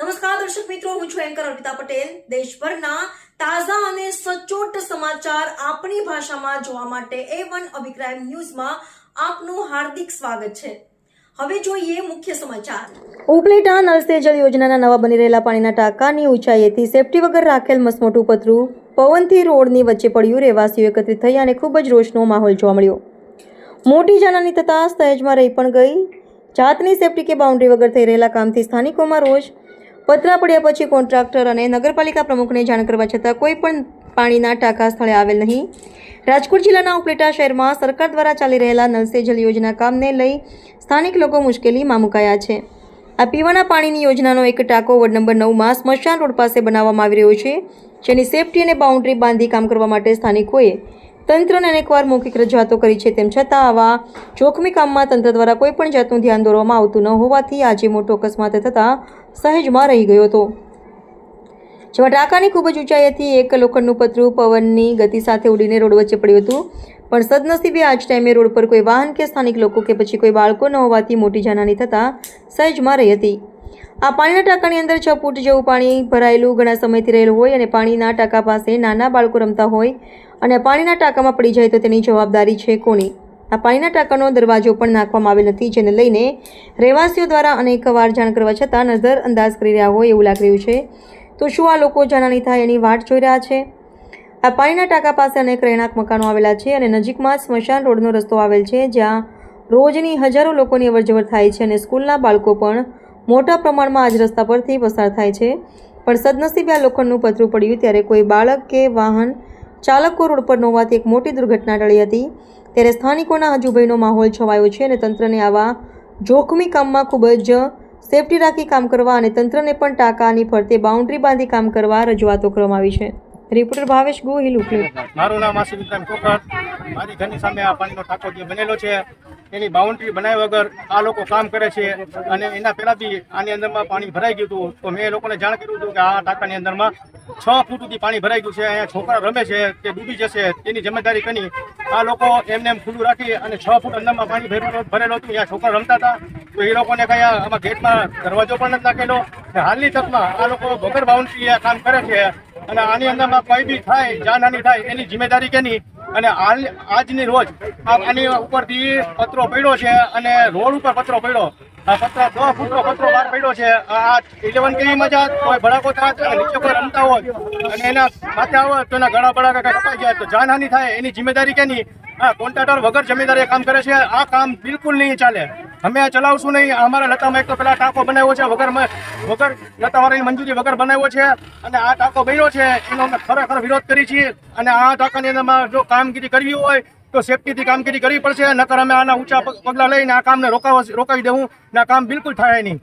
નમસ્કાર, દર્શક મિત્રો, હું છું એન્કર અર્પિતા પટેલ. દેશભરના તાજા અને સચોટ સમાચાર આપણી ભાષામાં જોવા માટે એ વન અભિપ્રાય ન્યૂઝમાં આપનું હાર્દિક સ્વાગત છે. હવે જોઈએ મુખ્ય સમાચાર. ઉપલેટા નળ યોજનાના નવા બની રહેલા પાણીના ટાંકાની ઊંચાઈએથી સેફટી વગર રાખેલ મસમોટું પથરું પવનથી રોડની વચ્ચે પડ્યું. રહેવાસીઓ એકત્રિત થઈ અને ખૂબ જ રોષનો માહોલ જોવા મળ્યો. મોટી જાનાની થતાં સહેજમાં રહી પણ ગઈ. જાતની સેફટી કે બાઉન્ડ્રી વગર થઈ રહેલા કામથી સ્થાનિકોમાં રોષ પતરા પડ્યા પછી કોન્ટ્રાક્ટર અને નગરપાલિકા પ્રમુખને જાણ કરવા છતાં કોઈ પણ પાણીના ટાંકા સ્થળે આવેલ નહીં. રાજકોટ જિલ્લાના ઉપલેટા શહેરમાં સરકાર દ્વારા ચાલી રહેલા નલ સે જલ યોજના કામને લઈ સ્થાનિક લોકો મુશ્કેલીમાં મુકાયા છે. આ પીવાના પાણીની યોજનાનો એક ટાંકો વોર્ડ નંબર નવમાં સ્મશાન રોડ પાસે બનાવવામાં આવી રહ્યો છે, જેની સેફટી અને બાઉન્ડ્રી બાંધી કામ કરવા માટે સ્થાનિકોએ તંત્રને અનેકવાર મૌખિક રજૂઆતો કરી છે, તેમ છતાં આવા જોખમી કામમાં તંત્ર દ્વારા કોઈપણ જાતનું ધ્યાન દોરવામાં આવતું ન હોવાથી આજે મોટો અકસ્માત થતાં સહેજમાં રહી ગયો હતો. જેમાં ટાંકાની ખૂબ જ ઊંચાઈએથી એક લોખંડનું પતરું પવનની ગતિ સાથે ઉડીને રોડ વચ્ચે પડ્યું હતું. પણ સદનસીબે આજ ટાઈમે રોડ પર કોઈ વાહન કે સ્થાનિક લોકો કે પછી કોઈ બાળકો ન હોવાથી મોટી જાનહાની થતાં સહેજમાં રહી હતી. આ પાણીના ટાંકાની અંદર છ ફૂટ જેવું પાણી ભરાયેલું ઘણા સમયથી રહેલું હોય અને પાણીના ટાંકા પાસે નાના બાળકો રમતા હોય અને પાણીના ટાંકામાં પડી જાય તો તેની જવાબદારી છે કોની? આ પાણીના ટાંકાનો દરવાજો પણ નાખવામાં આવેલ નથી, જેને લઈને રહેવાસીઓ દ્વારા અનેકવાર જાણ કરવા છતાં નજર અંદાજ કરી રહ્યા હોય એવું લાગી રહ્યું છે. તો શું આ લોકો જાણાની થાય એની વાટ જોઈ રહ્યા છે? આ પાણીના ટાંકા પાસે અનેક રહેણાંક મકાનો આવેલા છે અને નજીકમાં સ્મશાન રોડનો રસ્તો આવેલ છે, જ્યાં રોજની હજારો લોકોની અવરજવર થાય છે અને સ્કૂલના બાળકો પણ મોટા પ્રમાણમાં આજ રસ્તા પરથી પસાર થાય છે. પણ સદનસીબે આ લોખંડનું પતરું પડ્યું ત્યારે કોઈ બાળક કે વાહન ચાલકો રોડ પર ન હોવાથી એક મોટી દુર્ઘટના ટળી હતી. ત્યારે સ્થાનિકોના હજુભાઈનો માહોલ છવાયો છે અને તંત્રને આવા જોખમી કામમાં ખૂબ જ સેફટી રાખી કામ કરવા અને તંત્રને પણ ટાંકાની ફરતે બાઉન્ડ્રી બાંધી કામ કરવા રજૂઆતો કરવામાં આવી છે. રિપોર્ટર ભાવેશ ગોહિલ ઉકલી મારું નામ આસિફ કોકર. મારી ઘરની સામે આ પાણીનો ટાંકો જે બનેલો છે એની બાઉન્ડ્રી બનાવ્યા વગર આ લોકો કામ કરે છે. અને એના પહેલાંથી આની અંદરમાં પાણી ભરાઈ ગયું હતું. તો મેં એ લોકોને જાણ કર્યું હતું કે આ ટાંકાની અંદરમાં છ ફૂટ સુધી પાણી ભરાઈ ગયું છે. અહીંયા છોકરા રમે છે કે ડૂબી જશે તેની જિમ્મેદારી કરી આ લોકો એમને એમ ખુલ્લું રાખી અને છ ફૂટ અંદરમાં પાણી ભરેલું ભરેલું હતું. અહીંયા છોકરા રમતા હતા. તો એ લોકોને કઈ આમાં ગેટમાં દરવાજો પણ નથી નાખેલો. હાલની તકમાં આ લોકો વગર બાઉન્ડ્રી કામ કરે છે. અને આની અંદરમાં કોઈ બી થાય, જાનહાની થાય, એની જિમ્મેદારી કેની? અને આજની રોજ આની ઉપરથી પતરો પડ્યો છે અને રોડ ઉપર પતરો પડ્યો. આ પતરા દસ પડ્યો છે. આ ઇલેવન કેવીમાં જા કોઈ ભડાકો થાય નીચે કોઈ રમતા અને એના માથે આવે તો એના ગળા બળા કપાઈ જાય તો જાનહાની થાય, એની જિમ્મેદારી કેની? હા, કોન્ટ્રાક્ટર વગર જમીનદારી કામ કરે છે. આ કામ બિલકુલ નહીં ચાલે. અમે ચલાવશું નહીં. અમારા લતામાં એક તો પેલા ટાંકો બનાવ્યો છે, વગર વગર લતાવાળાની મંજૂરી વગર બનાવ્યો છે. અને આ ટાંકો બન્યો છે. એનો અમે ખરેખર વિરોધ કરી છીએ. અને આ ટાંકાની અંદરમાં જો કામગીરી કરવી હોય, તો સેફટીથી કામગીરી કરવી પડશે. નકર અમે આના ઊંચા પગ- પગલાં લઈને આ કામને રોકાવા રોકાવી દેવું. ને આ કામ બિલકુલ થાય નહીં.